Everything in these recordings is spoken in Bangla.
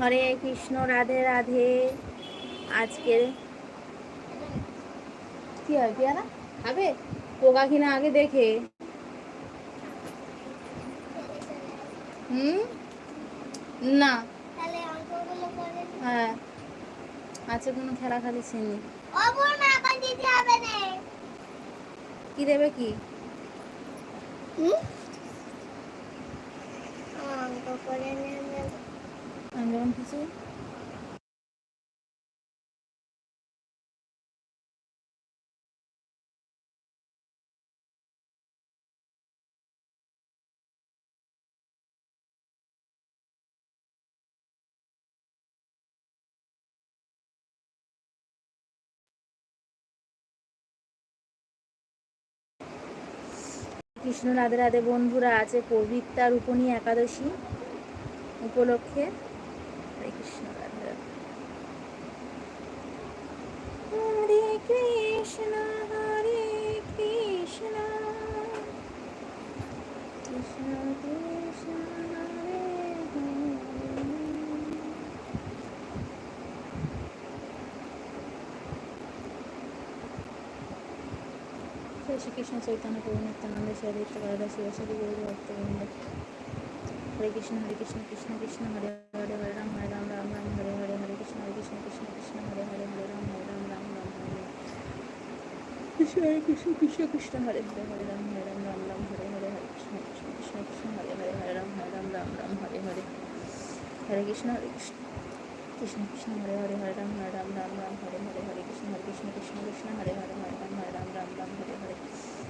হরে কৃষ্ণ, রাধে রাধে। আজকের কি হয় পেয়ারা খাবে? পোকা কিনা আগে দেখে। হুম? না। হ্যাঁ। আছে কোনো খেলা খালি চিনি। অবর না আবার দিতে হবে না কি দেবে কি? হুম অঙ্ক করে নেবে আমি যেমন কিছু কৃষ্ণ রাধে রাধে বন্ধুরা, আছে পবিত্রা রূপণী একাদশী উপলক্ষে। হরে কৃষ্ণ, রাধে হরে কৃষ্ণ হরে কৃষ্ণ। কৃষ্ণ কৃষ্ণ হরে হরে জয় শ্রীকৃষ্ণ চৈতন্য প্রভু নিত্যানন্দ সদিত্য গরদা শিবসাদি গৌরী ভক্তবৃন্দ হরে কৃষ্ণ হরে কৃষ্ণ কৃষ্ণ কৃষ্ণ হরে হরে হরে রাম হরে রাম রাম রাম হরে হরে হরে কৃষ্ণ হরে কৃষ্ণ কৃষ্ণ কৃষ্ণ হরে হরে হরে রাম হরে রাম রাম রাম হরে হরে কৃষ্ণ হরে কৃষ্ণ কৃষ্ণ কৃষ্ণ হরে হরে হরে রাম হরে রাম রাম রাম হরে হরে হরে কৃষ্ণ কৃষ্ণ কৃষ্ণ কৃষ্ণ হরে হরে হরে রাম হরে রাম রাম রাম হরে হরে হরে কৃষ্ণ হরে কৃষ্ণ কৃষ্ণ কৃষ্ণ হরে হরে হরে রাম হরে রাম রাম রাম হরে হরে হরে কৃষ্ণ হরে কৃষ্ণ কৃষ্ণ কৃষ্ণ হরে হরে হরে রাম হরে রাম রাম রাম হরে হরে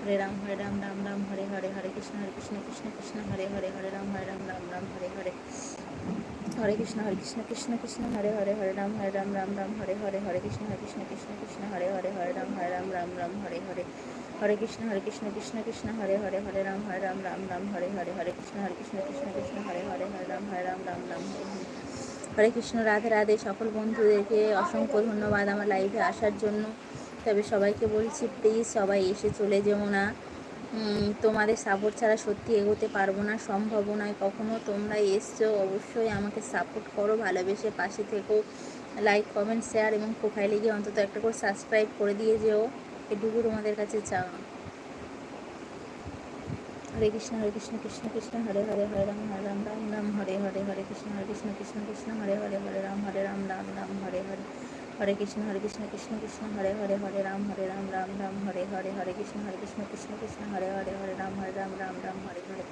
হরে রাম হরে রাম রাম রাম হরে হরে হরে কৃষ্ণ হরে কৃষ্ণ কৃষ্ণ কৃষ্ণ হরে হরে হরে রাম হরে রাম রাম রাম হরে হরে হরে কৃষ্ণ হরে কৃষ্ণ কৃষ্ণ কৃষ্ণ হরে হরে হরে রাম হরে রাম রাম রাম হরে হরে হরে কৃষ্ণ হরে কৃষ্ণ কৃষ্ণ কৃষ্ণ হরে হরে হরে রাম হরে রাম রাম রাম হরে হরে হরে কৃষ্ণ হরে কৃষ্ণ কৃষ্ণ কৃষ্ণ হরে হরে হরে রাম হরে রাম রাম রাম হরে হরে হরে কৃষ্ণ হরে কৃষ্ণ কৃষ্ণ কৃষ্ণ হরে হরে হরে রাম হরে রাম রাম রাম হরে হরে হরে কৃষ্ণ রাধে রাধে সকল বন্ধুদেরকে অসংখ্য ধন্যবাদ আমার লাইভে আসার জন্য তবে সবাইকে বলছি প্লিজ সবাই এসে চলে যেও না। তোমাদের সাপোর্ট ছাড়া সত্যি এগোতে পারব না, সম্ভব নয়। কখনো তোমরা এসছো, অবশ্যই আমাকে সাপোর্ট করো, ভালোবেসে পাশে থেকো। লাইক কমেন্ট শেয়ার এবং প্রোফাইলে গিয়ে অন্তত একটা করে সাবস্ক্রাইব করে দিয়ে যেও। এটুকু তোমাদের কাছে চাওয়া। হরে কৃষ্ণ হরে কৃষ্ণ কৃষ্ণ কৃষ্ণ, হরে হরে হরে রাম হরে রাম রাম রাম, হরে হরে হরে কৃষ্ণ হরে কৃষ্ণ কৃষ্ণ কৃষ্ণ, হরে হরে হরে রাম হরে রাম রাম রাম, হরে হরে। হরে কৃষ্ণ হরে কৃষ্ণ কৃষ্ণ কৃষ্ণ হরে হরে হরে রাম হরে রাম রাম রাম হরে হরে হরে কৃষ্ণ হরে কৃষ্ণ কৃষ্ণ কৃষ্ণ হরে হরে হরে রাম হরে রাম রাম রাম হরে হরে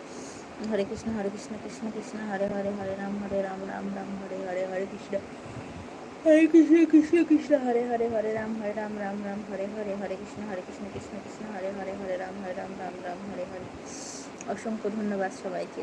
হরে কৃষ্ণ হরে কৃষ্ণ কৃষ্ণ কৃষ্ণ হরে হরে হরে রাম হরে রাম রাম রাম হরে হরে হরে কৃষ্ণ হরে কৃষ্ণ কৃষ্ণ কৃষ্ণ হরে হরে হরে রাম হরে রাম রাম রাম হরে হরে হরে কৃষ্ণ হরে কৃষ্ণ কৃষ্ণ কৃষ্ণ হরে হরে হরে রাম হরে রাম রাম রাম হরে হরে অসংখ্য ধন্যবাদ সবাইকে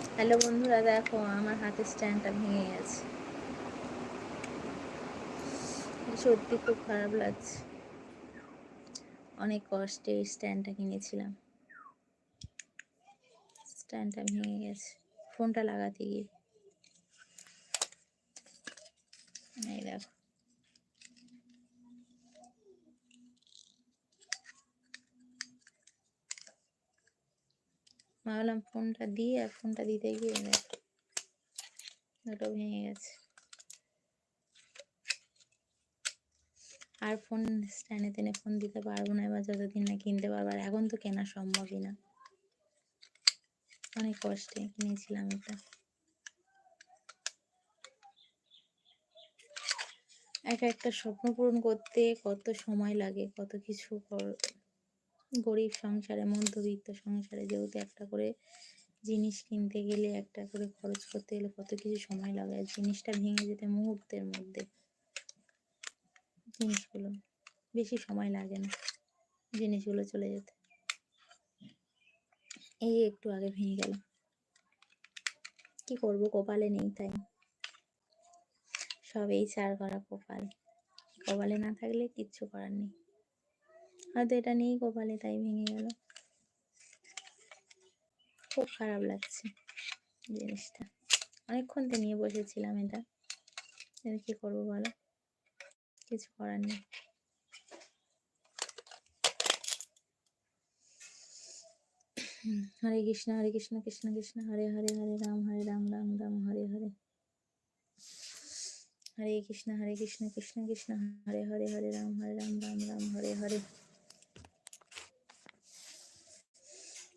হ্যালো বন্ধুরা, দেখো আমার হাতের স্ট্যান্ডটা ভেঙে গেছে। সত্যি খুব খারাপ লাগছে। অনেক কষ্টে এই স্ট্যান্ডটা কিনেছিলাম। স্ট্যান্ডটা ভেঙে গেছে। ফোনটা লাগাতে গিয়ে। দেখো। ভাবলাম ফোনটা দিয়ে আর ফোনটা দিতে গিয়ে দুটো ভেঙে গেছে। আর ফোন স্ট্যান্ডে টেনে ফোন দিতে পারব না, এবার যতদিন না কিনতে পারব। আর এখন তো কেনা সম্ভবই না। অনেক কষ্টে কিনেছিলাম এটা। এক একটা স্বপ্ন পূরণ করতে কত সময় লাগে, কত কিছু গরিব সংসারে, মধ্যবিত্ত সংসারে যেহেতু একটা করে জিনিস কিনতে গেলে, একটা করে খরচ করতে গেলে কত কিছু সময় লাগে। আর জিনিসটা ভেঙে যেতে মুহূর্তের মধ্যে জিনিসগুলো বেশি সময় লাগে না, জিনিসগুলো চলে যেতে। এই একটু আগে ভেঙে গেল। কি করব? কপালে নেই তাই। সব এই চার করা কপাল। কপালে না থাকলে কিচ্ছু করার নেই। হয়তো এটা নেই কপালে তাই ভেঙে গেল। খুব খারাপ লাগছে জিনিসটা। অনেকক্ষণ তো নিয়ে বসেছিলাম এটা। কি করব বলো? কিছু করার নেই। হরে কৃষ্ণ হরে কৃষ্ণ কৃষ্ণ কৃষ্ণ, হরে হরে হরে রাম হরে রাম রাম রাম, হরে হরে। হরে কৃষ্ণ হরে কৃষ্ণ কৃষ্ণ কৃষ্ণ, হরে হরে হরে রাম হরে রাম রাম রাম, হরে হরে।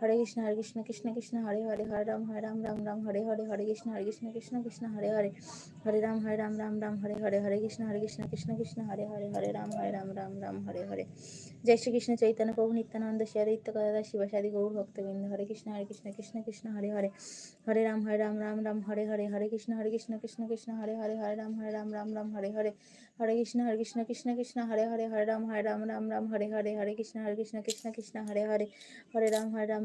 হরে কৃষ্ণ হরে কৃষ্ণ কৃষ্ণ কৃষ্ণ হরে হরে হরে রাম হরে রাম রাম রাম হরে হরে হরে কৃষ্ণ হরে কৃষ্ণ কৃষ্ণ কৃষ্ণ হরে হরে হরে রাম হরে রাম রাম রাম হরে হরে হরে কৃষ্ণ হরে কৃষ্ণ কৃষ্ণ কৃষ্ণ হরে হরে হরে রাম হরে রাম রাম রাম হরে হরে জয় শ্রী কৃষ্ণ চৈতন্য প্রভু নিত্যানন্দ শ্রী আদিত্য গদাধর শিবাসাদি গৌর ভক্তবৃন্দ হরে কৃষ্ণ হরে কৃষ্ণ কৃষ্ণ কৃষ্ণ হরে হরে হরে রাম হরে রাম রাম রাম হরে হরে হরে কৃষ্ণ হরে কৃষ্ণ কৃষ্ণ কৃষ্ণ হরে হরে হরে রাম হরে রাম রাম রাম হরে হরে হরে কৃষ্ণ হরে কৃষ্ণ কৃষ্ণ কৃষ্ণ হরে হরে হরে রাম হরে রাম রাম রাম হরে হরে হরে কৃষ্ণ হরে কৃষ্ণ কৃষ্ণ কৃষ্ণ হরে হরে হরে রাম হরে রাম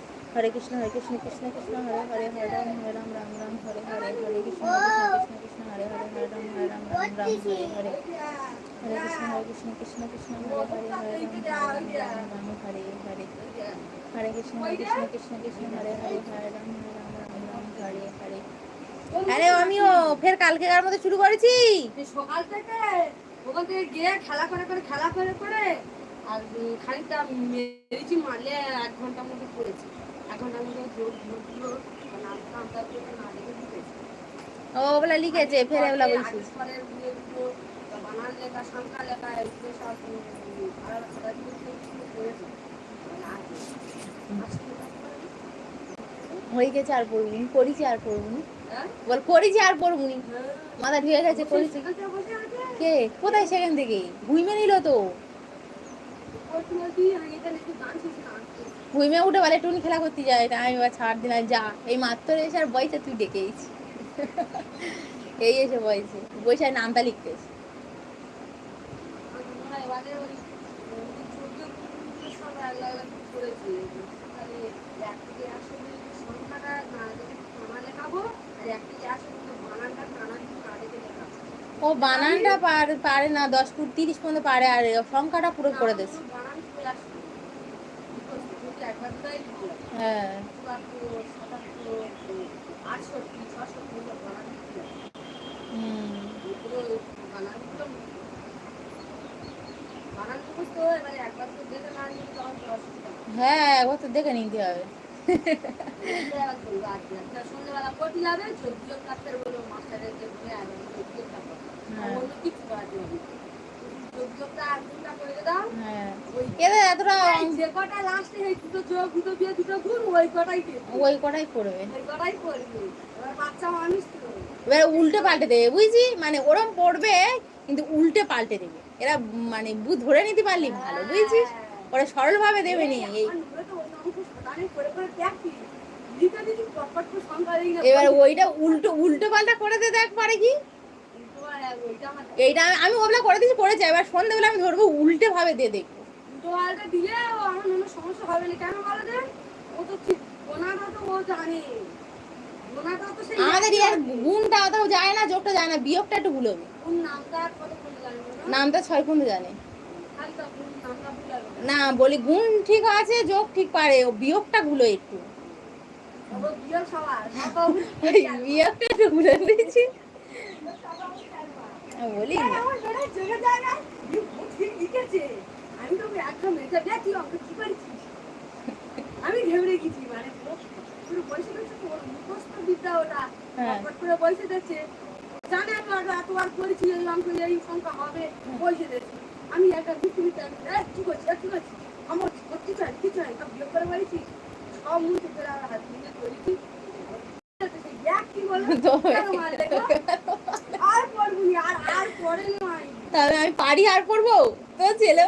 হরে কৃষ্ণ হরে কৃষ্ণ কৃষ্ণ কৃষ্ণ হরে হরে হরে রাম হরে রাম রাম রাম হরে হরে হরে কৃষ্ণ কৃষ্ণ কৃষ্ণ হরে হরে হরে রাম হরে রাম রাম রাম হরে হরে হরে কৃষ্ণ হরে কৃষ্ণ কৃষ্ণ কৃষ্ণ হরে হরে হরে রাম হরে রাম রাম হরে হরে হরে কৃষ্ণ হরে কৃষ্ণ কৃষ্ণ কৃষ্ণ হরে হরে হরে রাম হরে রাম রাম রাম হরে হরে আরে আমিও ফের কালকেকার মতো শুরু করেছি সকাল থেকে ওখান থেকে গিয়ে খেলা করে করে খেলা করে করে আর খানিকটা মেরেছি মারলে এক ঘণ্টার মতো পড়েছি এক ঘণ্টার মতো জোর জোর জোর নামতে নামতে করে না দেখে ঢুকেছি ও ওগুলা লিখেছে ফের মানে কাজ করেনি। হয়ে গেছে আর পড়বি নি করেছি আর পড়ব নি। হ্যাঁ? বল করেছি আর পড়ব হ্যাঁ। মাথা ধুয়ে গেছে করেছি। কে? কোথায় সেখান থেকে? ভুইমে নিল তো। ভুইমে উঠে বলে, টুনি খেলা করতে যায় তা আমি এবার ছাড় দিলাম, যা, এই মাত্র এসে আর বইতে তুই ডেকেইছি। এই এসে বইছে আর নামটা না না লেখাবো। ও বানানটা পার- না, দশ ফুট, তিরিশ পর্যন্ত পারে, আর সংখ্যাটা পুরো করে দিচ্ছে আমার বানান চলে আসছে। কি করছি? যদি একবার দুটাই ভালো। হ্যাঁ। হ্যাঁ একবার তো দেখে নিতে হবে। সন্ধ্যেবেলা ওই এদের এতটা এই যে কটা লাস্টে এই দুটো যোগ দুটো বিয়ে দুটো গুণ ওই কটাই দেবে। ওই কটাই করবে ওই কটাই করবে এবার বাচ্চা মানুষ তো এবার উল্টে পাল্টে দেবে বুঝছি মানে ওরম পড়বে কিন্তু উল্টে পাল্টে দেবে। এরা মানে ধরে নিতে পারলি ভালো বুঝছিস? ওরা সরলভাবে দেবে নি এই। এবার ওইটা উল্টো উল্টো পাল্টা করে দে দেখ পারে কি? এইটা আমি ওগুলো করে দিয়েছি করেছি এবার সন্ধ্যেবেলা আমি ধরবো উল্টে ভাবে দিয়ে দেখব। দুটো আলটা দিলে আমার কোনো সমস্যা হবে না। কেন বলো যে ও তো ঠিক তো ও জানে। গোনাটা তো সেই আমাদের ইয়ার গুণটা অতও যায় না যোগটা যায় না বিয়োগটা একটু ভুল হবে নামটা করে ছয় পর্যন্ত জানে। গেল। না বলি গুণ ঠিক আছে যোগ ঠিক পারে ও বিয়োগটা ভুলো একটু। বিয়োগটা একটু ভুলে দিয়েছি। বলি। লিখেছে আমি তো একদম এটা দেখি অঙ্ক কি করেছিস? আমি গেছি মানে পুরো পুরো গেছে তো মুখস্থ বিদ্যা ওটা। হ্যাঁ। ফটফট করে যাচ্ছে। জানে আমি ওটা এতবার করেছি এই অঙ্ক এই সংখ্যা হবে বসে যাচ্ছি। আমি একটা আমি কি করছি এই, কি করছি আমার কি চাই কি চাই? সব বিয়োগ করে বলেছি। সব মুখ হাত নিয়ে করেছি তাহলে আমি পারি আর পড়ব? তো ছেলে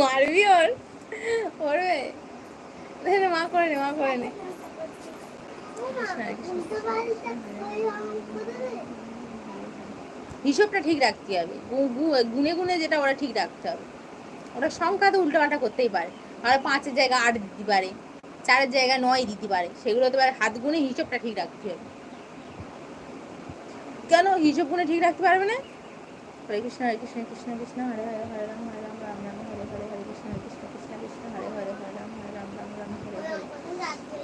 মারবি? ওর মা করে নে মা করে নে উল্টো পাল্টা করে অঙ্ক দেবে হিসাবটা ঠিক রাখতে হবে গুনে গুনে যেটা ওরা ঠিক রাখতে হবে। ওরা সংখ্যা তো উল্টোপাল্টা করতেই পারে। আর পাঁচের জায়গায় আট দিতে পারে, চারের জায়গায় নয় দিতে পারে। সেগুলো তো হাত গুনে হিসাবটা ঠিক রাখতে হবে। কেন হিসাব গুনে ঠিক রাখতে পারবে না? হরে কৃষ্ণ হরে কৃষ্ণ কৃষ্ণ কৃষ্ণ, হরে হরে হরে রাম, হরে রাম রাম রাম হরে হরে হরে কৃষ্ণ হরে কৃষ্ণ কৃষ্ণ কৃষ্ণ হরে হরে হরে রাম হরে রাম রাম রাম হরে হরে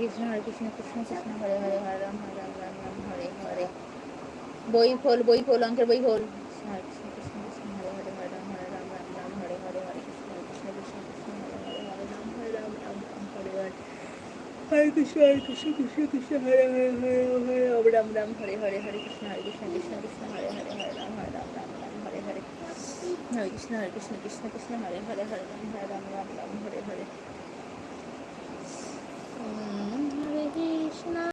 কৃষ্ণ হরে কৃষ্ণ কৃষ্ণ কৃষ্ণ হরে হরে হরে রাম হরে রাম রাম রাম হরে হরে বই ফল বই ফল অঙ্কের বই ফল হরে কৃষ্ণ কৃষ্ণ কৃষ্ণ হরে হরে হরে রাম হরে রাম রাম রাম হরে হরে হরে কৃষ্ণ কৃষ্ণ কৃষ্ণ কৃষ্ণ হরে হরে হরে রাম হরে রাম রাম রাম হরে হরে হরে কৃষ্ণ হরে কৃষ্ণ কৃষ্ণ কৃষ্ণ হরে হরে হরে হরে রাম রাম রাম হরে হরে হরে কৃষ্ণ হরে কৃষ্ণ কৃষ্ণ কৃষ্ণ হরে হরে হরে রাম হরে রাম রাম রাম হরে হরে হরে কৃষ্ণ হরে কৃষ্ণ কৃষ্ণ কৃষ্ণ হরে হরে হরে রাম হরে রাম রাম রাম হরে হরে হরে কৃষ্ণ